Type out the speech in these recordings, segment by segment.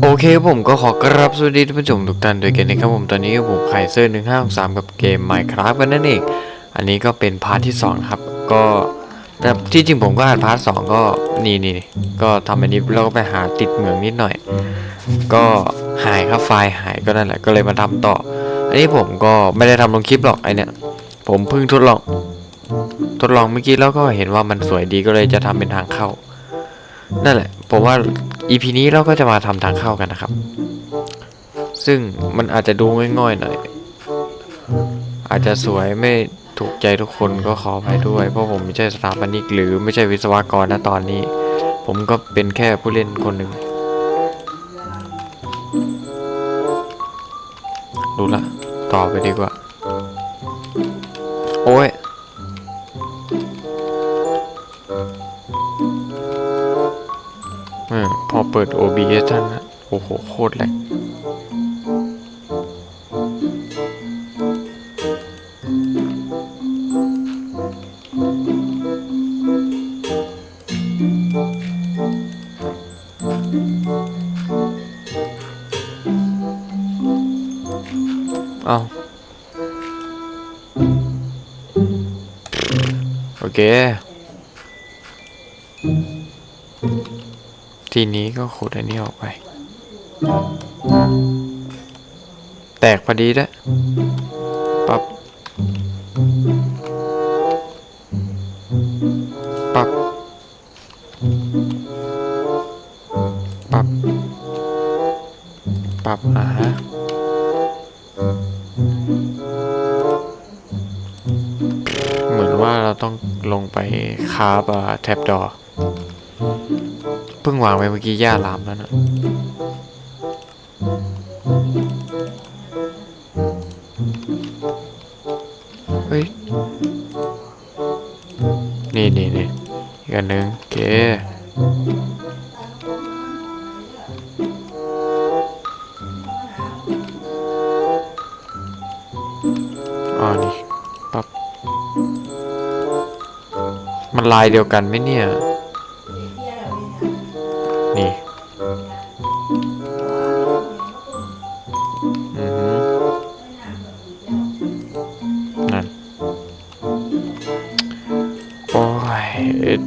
โอเคผมก็ขอกรับสวัสดีท่านผู้ชมทุกท่านด้วยกันนะครับผมตอนนี้ผมไคเซอร์หนึ่งห้าสามกับเกม Minecraft กันนั่นเองอันนี้ก็เป็นพาร์ทที่สองครับ ก็แต่ที่จริงผมก็อ่านพาร์ทสองก็นี่นี่ก็ทำอันนี้แล้วก็ไปหาติดเหมืองนิดหน่อย ก็หายครับไฟล์หายก็นั่นแหละก็เลยมาทำต่อ อันนี้ผมก็ไม่ได้ทำลงคลิปหรอกไอเนี่ย ผมเพิ่งทดลอง ทดลองเมื่อกี้แล้วก็เห็นว่ามันสวยดีก็เลยจะทำเป็นทางเข้า นั่นแหละ ผมว่า EP นี้เราก็จะมาทำทางเข้ากันนะครับ ซึ่งมันอาจจะดูง่อยๆหน่อย อาจจะสวยไม่ถูกใจทุกคนก็ขออภัยด้วย เพราะผมไม่ใช่สถาปนิกหรือไม่ใช่วิศวกรนะตอนนี้ ผมก็เป็นแค่ผู้เล่นคนหนึ่งรู้ละ ต่อไปดีกว่า โอ้ย เปิด OBS ท่านนะโอ้โห โคตรแรงเอาโอเค ไป แตกพอดีด้วยปับปับปับปับอ่าฮะเหมือนว่าเราต้องลงไปคาบแท็บดอเพิ่งวางไว้เมื่อกี้ย่าลามแล้วนะ เฮ้ย นี่นี่นี่อีกอันหนึ่งเคอ๋อนี่ปั๊บมันลายเดียวกันไหมเนี่ย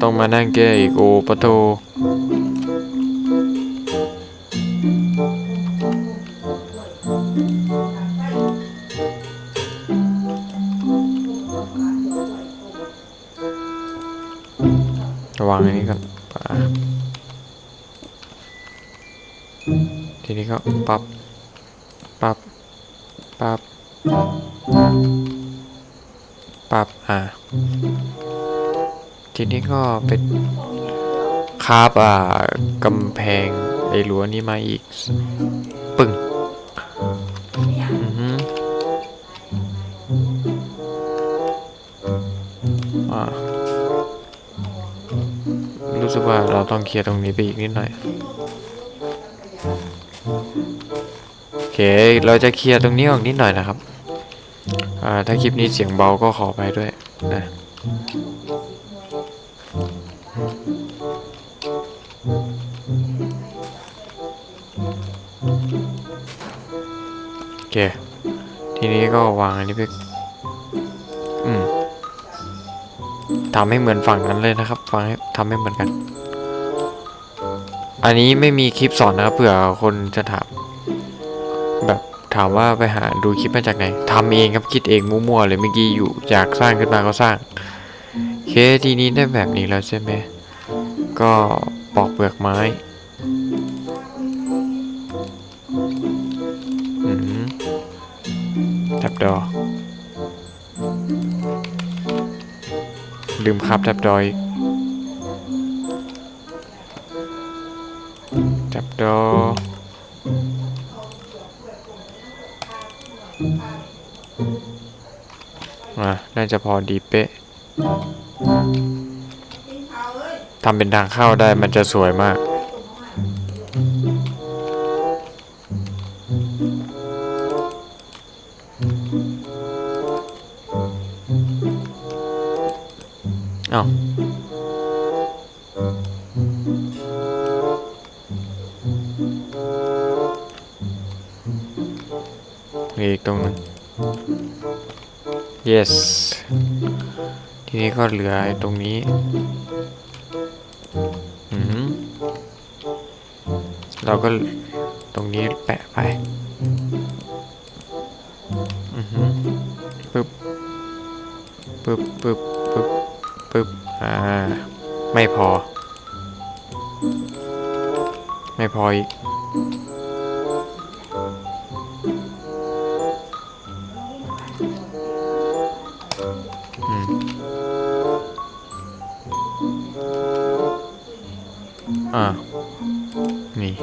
ต้องมานั่งแก้อีกโอปะโทระวังอันนี้ก่อนป่าทีนี้ก็ปรับ ปรับ ปรับ ปรับ อ่า ทีนี้ก็เป็นคาบอ่ากำแพงไอ้รั้วนี้มาอีก ปึ้งอือฮึอ่ารู้สึกว่าเราต้องเคลียร์ตรงนี้ไปอีกนิดหน่อยโอเค เราจะเคลียร์ตรงนี้ออกนิดหน่อยนะครับอ่าถ้าคลิปนี้เสียงเบาก็ขอไปด้วยนะ โอเค ทีนี้ก็วางอันนี้ไปอืมทำให้เหมือนฝั่งนั้นเลยนะครับฟังให้ทำให้เหมือนกัน อันนี้ไม่มีคลิปสอนนะครับเผื่อคนจะถาม แบบถามว่าไปหาดูคลิปมาจากไหนทำเองครับคิดเองมั่วๆเลยเมื่อกี้อยู่อยากสร้างขึ้นมาก็สร้าง เคทีนี้ได้แบบนี้แล้วใช่ไหม ก็ปอกเปลือกไม้อืมแทบดอ ลืมครับแทบดอยแทบดอ อะ น่าจะพอดีเป๊ะ ทำเป็นทางเข้าได้มันจะสวยมากเอา้าวอีกตรงนึง yes นี้ก็เหลืออตรงนี้อือหือเราก็ตรงนี้แปะไปอือหือปึ๊บปึ๊บปึ๊บปึ๊บปึ๊บอ่า ไม่พอ ไม่พออีก อ่า นี่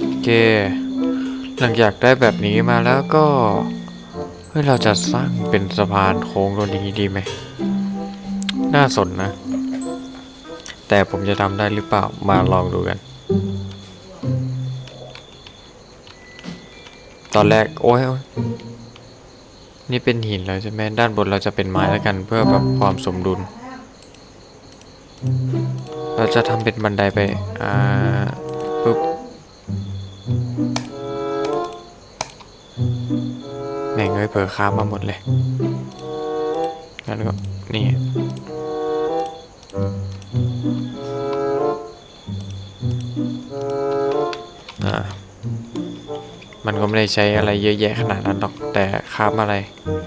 โอเค หลังจากได้แบบนี้มาแล้วก็ เฮ้ย เราจะสร้างเป็นสะพานโค้งตรงนี้ดีไหม น่าสนนะ แต่ผมจะทำได้หรือเปล่า มาลองดูกันตอนแรก โอ้ย นี่เป็นหินแล้วใช่ไหมด้านบนเราจะเป็นไม้แล้วกันเพื่อแบบความสมดุล เราจะทำเป็นบันไดไป อ่าปุ๊บแม่งเอ้ยเผลอค้ามมาหมดเลย แล้วก็นี่ มันก็ไม่ได้ใช้อะไรเยอะแยะขนาดนั้นหรอกแต่คราบอะไร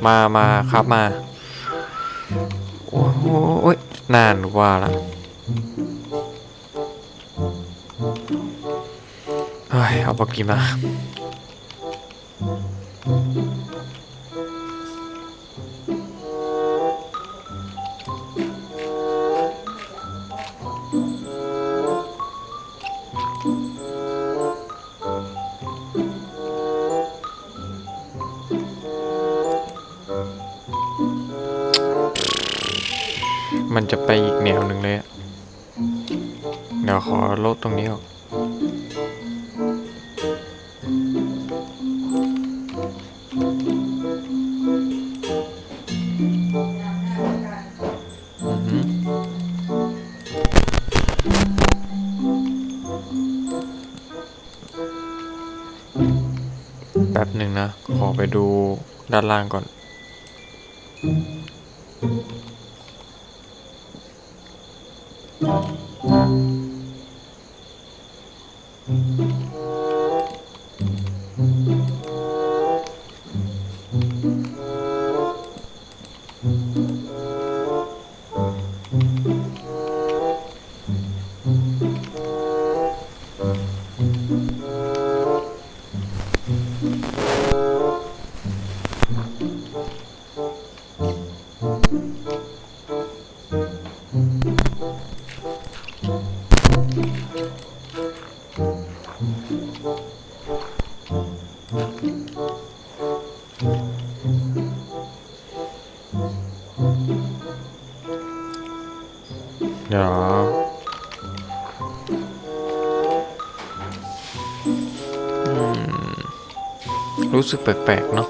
มามาคราบมา โอ้โหโอ้ยนานว่าละเฮ้ยเอาปากกีมา มันจะไปอีกแนวหนึ่งเลยเดี๋ยวขอลดตรงนี้ออกแป๊บหนึ่งนะ ขอไปดูด้านล่างก่อน รู้สึกแปลกๆเนาะ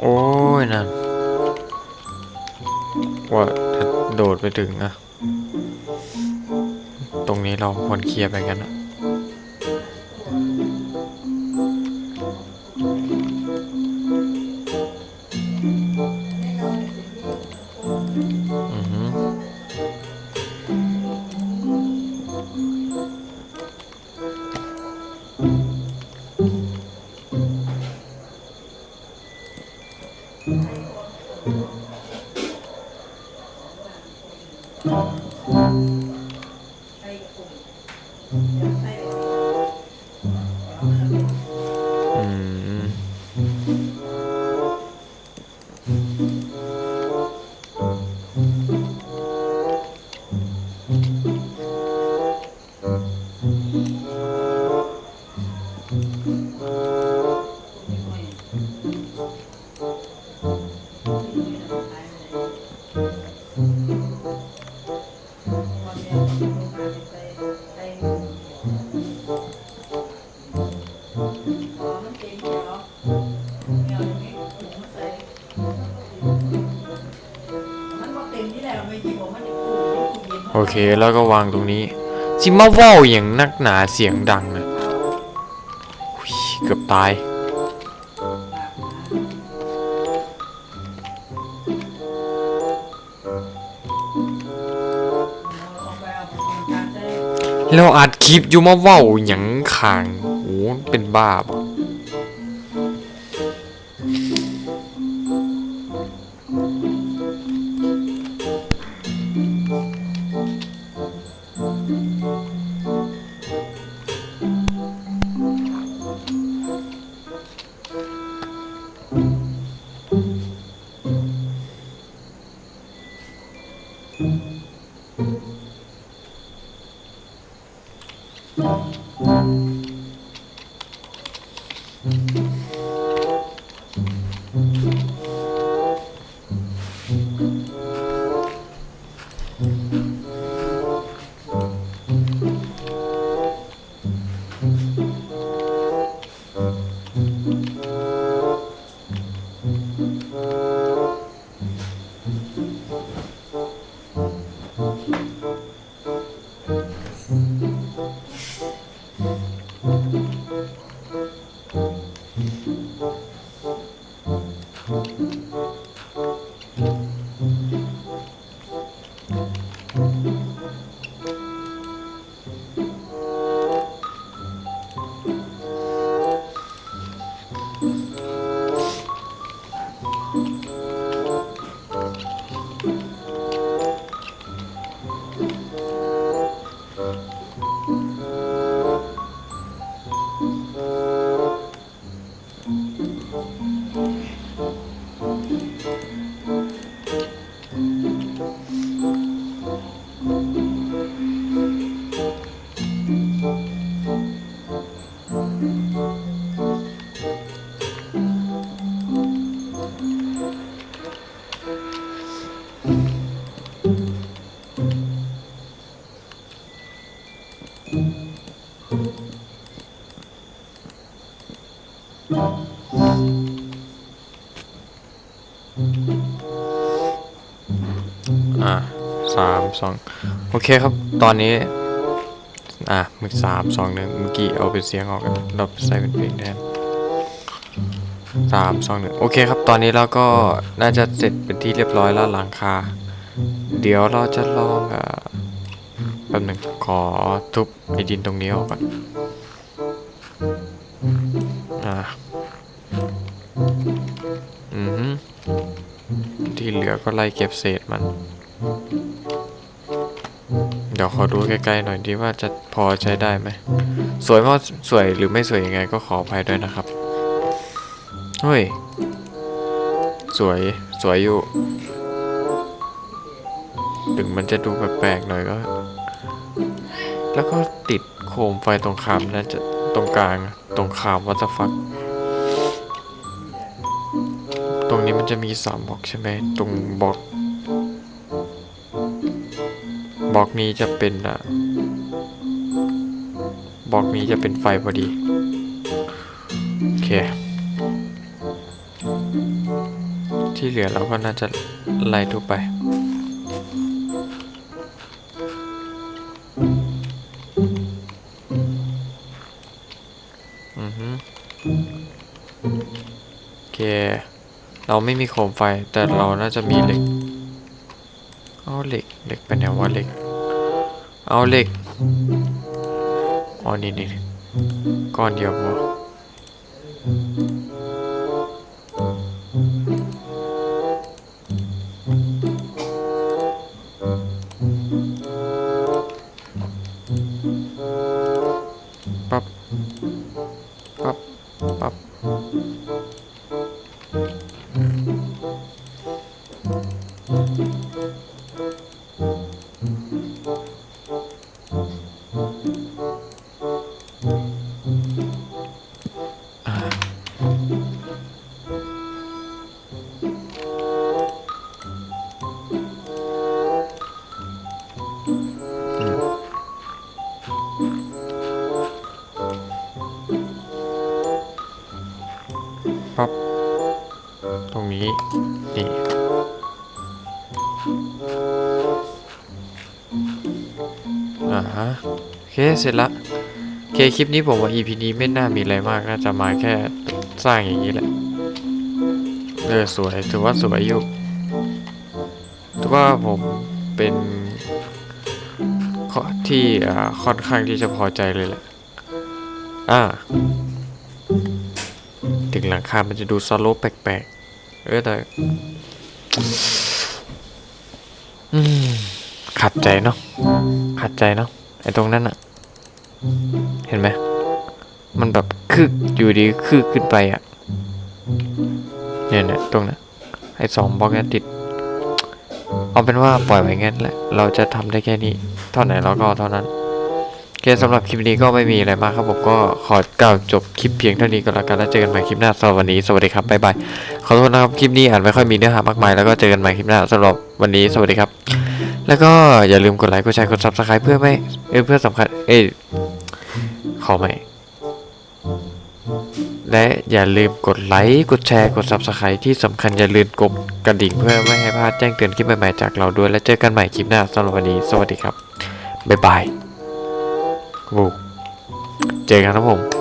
โอ้ยนั่นว่าถ้าโดดไปถึงอะตรงนี้เราควรเคลียร์ไปกันอะ อื เคแล้วก็วางตรงนี้ซิมาว่าวอย่างนักหนาเสียงดังนะเกือบตายเราอัดคลิปอยู่มาว้าหยังขางโอ้เป็นบ้าปะอ่ องโอเคครับ ตอนนี้ อะมือสามสองหนึ่งเมื่อกี้เอาเป็นเสียงออกกันเราใส่เป็นเพลงแทนสามสองหนึ่งโอเคครับ ตอนนี้เราก็น่าจะเสร็จเป็นที่เรียบร้อยแล้วหลังคา เดี๋ยวเราจะลองอะแป๊บหนึ่งขอทุบไอ้ดินตรงนี้ออกก่อนอะอือที่เหลือก็ไล่เก็บเศษมัน ดี๋ยวขอดูใกล้ๆหน่อยดีว่าจะพอใช้ได้ไหมสวยมากสวยหรือไม่สวยยังไงก็ขออภัยด้วยนะครับเฮ้ยสวยสวยอยู่ ถึงมันจะดูแปลกๆหน่อยก็ แล้วก็ติดโคมไฟตรงคามน่าจะตรงกลางตรงคามวัตฟักตรงนี้มันจะมีสามบล็อกใช่ไหมตรงบล็อก บล็อกนี้จะเป็นอะบล็อกนี้จะเป็นไฟพอดี โอเค ที่เหลือเราก็น่าจะไล่ทุกไปอือฮึโอเค เราไม่มีโคมไฟแต่เราน่าจะมีเหล็ก เอาเหล็ก เหล็กไปไหนวะเหล็ก เอาเหล็กอ๋อนี่นี่ก้อนเดียวพอ ปั๊บตรงนี้นี่าฮะโอเคเสร็จละโอเคคลิปนี้ผมว่า EP นี้ไม่น่ามีอะไรมากน่าจะมาแค่สร้างอย่างนี้แหละเออสวยถือว่าสวยอยู่ถือว่าผมเป็นที่ค่อนข้างที่จะพอใจเลยแหละอ่า ถึงหลังคา มันจะดูสโลปแปลกๆ เออแต่ขัดใจเนาะ ขัดใจเนาะ ไอ้ตรงนั้นอะเห็นไหม มันแบบคึกอยู่ดีคึกขึ้นไปอะเนี่ยเนี่ยตรงนั้นไอ้สองบล็อกนั้ติด เอาเป็นว่าปล่อยไว้งั้นแหละ เราจะทำได้แค่นี้ เท่าไหนเราก็เท่านั้น เคสำหรับคลิปนี้ก็ไม่มีอะไรมากครับผมก็ขอกล่าวจบคลิปเพียงเท่านี้ก็แล้วกันแล้วเจอกันใหม่คลิปหน้าสำหรับวันนี้สวัสดีครับบ๊ายบายขอโทษนะครับคลิปนี้อาจไม่ค่อยมีเนื้อหามากมายแล้วก็เจอกันใหม่คลิปหน้าสำหรับวันนี้สวัสดีครับ แล้วก็อย่าลืมกดไลค์กดแชร์กด subscribe เพื่อไม่เอเพื่อสำคัญเอ้ขอใหม่และอย่าลืมกดไลค์ กดแชร์ กด subscribe ที่สำคัญอย่าลืมกดกระดิ่งเพื่อไม่ให้พลาดแจ้งเตือนคลิปใหม่ๆจากเราด้วย แล้วเจอกันใหม่คลิปหน้าสำหรับวันนี้ สวัสดีครับ บ๊ายบาย วูเจอกันครับผม